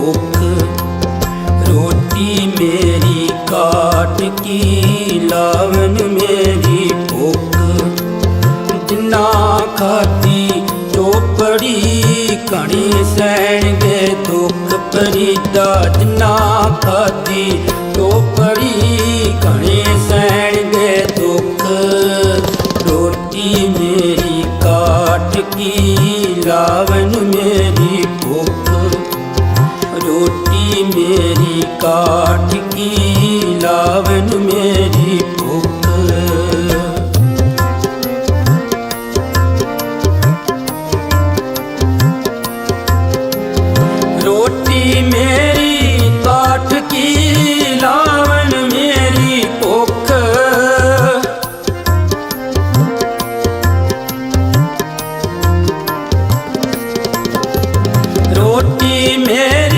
ਭੁੱਖ ਰੋਟੀ ਮੇਰੀ ਕਾਟ ਕੀ ਲਾਵਨ ਮੇਰੀ ਭੁੱਖ। ਜਿੰਨਾ ਖਾਤੀ ਚੋਪੜੀ ਕਣੀ ਸੈਣ ਦੇ ਦੁੱਖ ਪਰੀਦਾ ਜਿੰਨਾ ਖਾਤੀ ਚੋਪੜੀ ਕਣੀ ਸੈਣ ਦੇ ਦੁੱਖ। ਰੋਟੀ ਮੇਰੀ ਕਾਟ ਕੀ ਲਾਵਨ ਮੇਰੀ ਰੋਟੀ ਮੇਰੀ ਕਾਠ ਕੀ ਲਾਵਨ ਮੇਰੀ ਭੁੱਖ। ਰੋਟੀ ਮੇਰੀ ਕਾਠ ਕੀ ਲਾਵਨ ਮੇਰੀ ਭੁੱਖ। ਰੋਟੀ ਮੇਰੀ